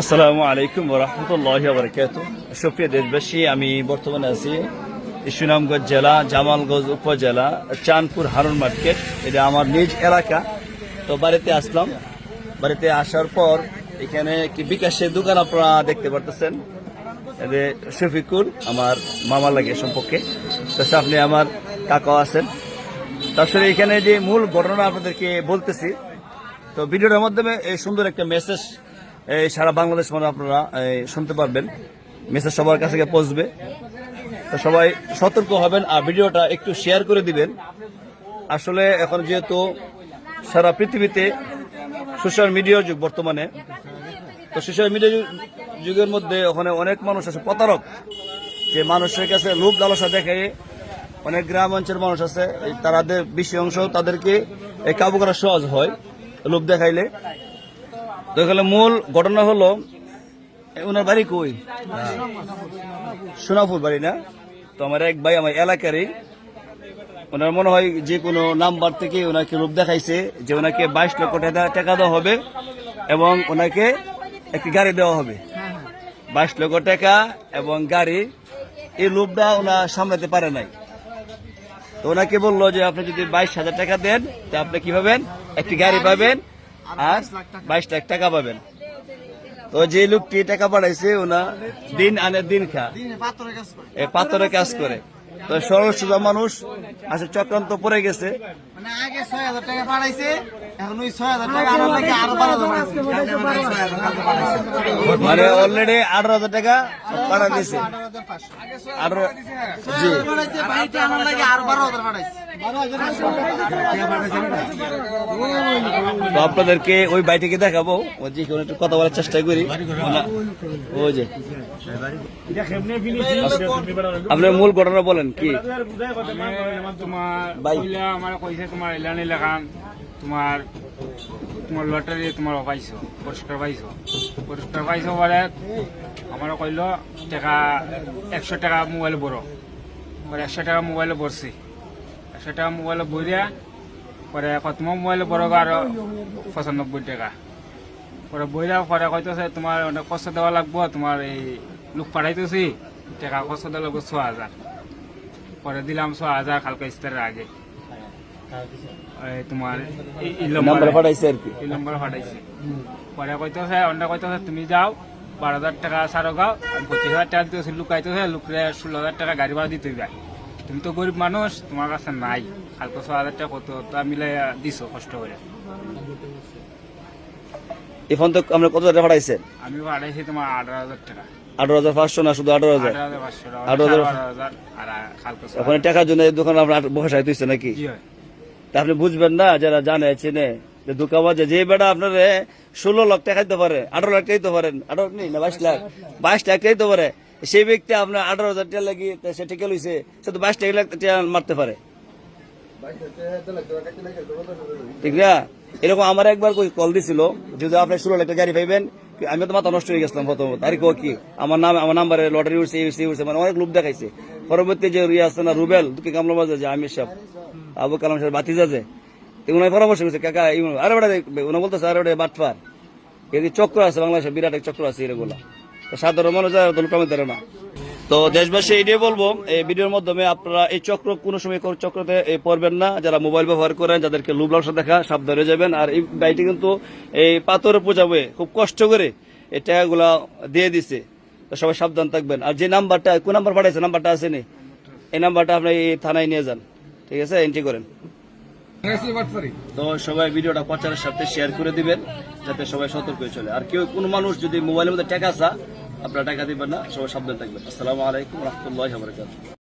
আসসালামু আলাইকুম রহমতুল্লাহ বরকাত সুপ্রিয় দেশবাসী, আমি বর্তমানে আছি সুনামগঞ্জ জেলা, জামালগঞ্জ উপজেলা, চাঁদপুর হারুন মার্কেট। এটা আমার নিজ এলাকা। তো বাড়িতে আসলাম। বাড়িতে আসার পর এখানে কি বিকাশের দোকান আপনারা দেখতে পারতেছেন। এতে শফিকুল, আমার মামা লাগে সম্পর্কে। তো সামনে আমার কাকাও আছেন। তারপরে এখানে যে মূল ঘটনা আপনাদেরকে বলতেছি, তো ভিডিওটার মাধ্যমে এই সুন্দর একটা মেসেজ এই সারা বাংলাদেশ মানে আপনারা শুনতে পারবেন। মেসেজ সবার কাছে গিয়ে পৌঁছবে। তো সবাই সতর্ক হবেন আর ভিডিওটা একটু শেয়ার করে দিবেন। আসলে এখন যেহেতু সারা পৃথিবীতে সোশ্যাল মিডিয়ার যুগ বর্তমানে, তো সোশ্যাল মিডিয়া যুগের মধ্যে ওখানে অনেক মানুষ আছে, প্রতারক। যে মানুষের কাছে লোভ লালসা দেখে অনেক গ্রাম অঞ্চলের মানুষ আছে তাদের বেশি অংশ তাদেরকে কাবু করা সহজ হয়, লোভ দেখাইলে। মূল ঘটনা হলো ওনার বাড়ি কই? সোনাপুর বাড়ি না? তো আমার এক ভাই আমার এলাকারই, ওনার মনে হয় যে কোনো নাম্বার থেকে ওনাকে লোভ দেখাইছে যে ওনাকে বাইশ লক্ষ টাকা টাকা দেওয়া হবে এবং ওনাকে একটি গাড়ি দেওয়া হবে। বাইশ লক্ষ টাকা এবং গাড়ি, এই লোভটা ওনা সামলাতে পারে নাই। তো ওনাকে বলল যে, আপনি যদি বাইশ হাজার টাকা দেন, তা আপনি কি পাবেন? একটি গাড়ি পাবেন আর বাইশ লাখ টাকা। পাবেন। তো যে লোকটি টাকা পাঠাইছে ওনা দিন আনে দিন খা। পাথরে কাজ করে। তো সরল সোজা মানুষ আসলে চক্রান্ত পরে গেছে। মানে আগে ছয় হাজার টাকা পাঠাইছে মানে অলরেডি আঠারো হাজার টাকা পাঠা আঠারো। তো আপনাদেরকে ওই বাড়িটিকে দেখাবো ও যে একটু কথা বলার চেষ্টা করি। ওই যে। আপনার মূল ঘটনা বলেন কি? তোমার। আমার কইছে তোমার লেখান। তোমার তোমার লটারি তোমার পাইছো, পুরস্কার পাইছো। পুরস্কার পাইছো বলে আমার কইল, টাকা, একশো টাকা মোবাইল বড় পরে একশো টাকা মোবাইলে ভরছি। একশো টাকা মোবাইলে ভরিয়া পরে কত তোমার মোবাইলে বড় আরও পঁচানব্বই টাকা। পরে বইরা পরে কইতেছে, তোমার অনেক কষ্ট দেওয়া লাগবো, তোমার এই লোক পাঠাইতেছি, টাকা কষ্ট দেওয়া লাগবো ছ হাজার। পরে দিলাম ছ হাজার কালকে ইস্তারের আগে। তোমার এই- এই নাম্বার নম্বরে- আর কি। এই নম্বর পাঠাইছে পরে কইতেছে অন্য কইতেছে তুমি যাও বারো হাজার টাকা সারো গাও আর পঁচিশ হাজার টাকা দিতেছে লুকাইতেছে লুকরে ষোলো হাজার টাকা গাড়ি ভাড়া দিতে যাই তুমি তো গরিব মানুষ তোমার কাছে নাই। কালকে ছ হাজার টাকা কত তা মিলাই দিছো কষ্ট করে। এখন তো আমরা কত টাকা পাঠাইছেন আমি পাঠাইছি তোমার আঠারো হাজার টাকা। আঠারো হাজার পাঁচশো না শুধু আঠারো হাজার আঠারো হাজার ওখানে টাকার জন্য দোকান আপনার বসাই দিচ্ছে নাকি? জি হয়। আপনি বুঝবেন না, যারা জানে, চেনে। যে বেটা আপনার ষোলো লাখ টাকা দিতে পারে, আঠারো লাখ টাকা দিতে পারেন আঠারো নেই না, বাইশ লাখ? বাইশ টাকা দিতে পারে। সেই ব্যক্তি আপনার আঠারো হাজার টাকা লাগি তা সে টিকে লইছে, সে তো বাইশ টাকা লাখ টাকা মারতে পারে। ঠিক না? এরকম আমার একবার কল দিছিল যদি আপনি ষোলো লাখ গাড়ি পাইবেন আমি তো মাথা নষ্ট হয়ে গেছিলাম প্রথমত আর কো আমার নাম, আমার নাম্বারে লটারি উঠছে মানে অনেক লোক দেখাইছে। পরবর্তী যে রিয়া আছে না, রুবেল দুকে কামলা বাজে যে আমির সাহেব। আবু কালাম সাহেব বাতিজা যে উনার পরামর্শ করছে, কাকা আরে বেটা, উনি বলতেছে, আরে বেটা বাটফার এদিকে চক্র আছে বাংলাদেশে, বিরাট এক চক্র আছে এগুলা। সাধারণ মানুষ আর দেয় না। তো দেশবাসী এটাই বলব, এই ভিডিওর মাধ্যমে আপনারা এই চক্র, কোনো সময় কোনো চক্রতে পড়বেন না। যারা মোবাইল ব্যবহার করেন, যাদেরকে লুব লালসা দেখা, সাবধানে যাবেন। আর এই গাড়িটি কিন্তু এই পাথরে পূজাবে খুব কষ্ট করে এই টাকাগুলা দিয়ে দিছে। তো সবাই সাবধান থাকবেন। আর যে নাম্বারটা, কোন নাম্বার পাঠাইছে? নাম্বারটা আছে নি? এই নাম্বারটা আপনি থানায় নিয়ে যান। ঠিক আছে এন্ট্রি করেন। তো সবাই ভিডিওটা প্রচারের সাথে শেয়ার করে দিবেন, যাতে সবাই সতর্ক হয়ে চলে। আর কেউ, কোনো মানুষ যদি মোবাইলের মধ্যে টাকা চা আপনারা টাকা দিবেন না, সবাই সাবধান থাকবেন। আসসালামু আলাইকুম রহমতুল্লাহ বরকাত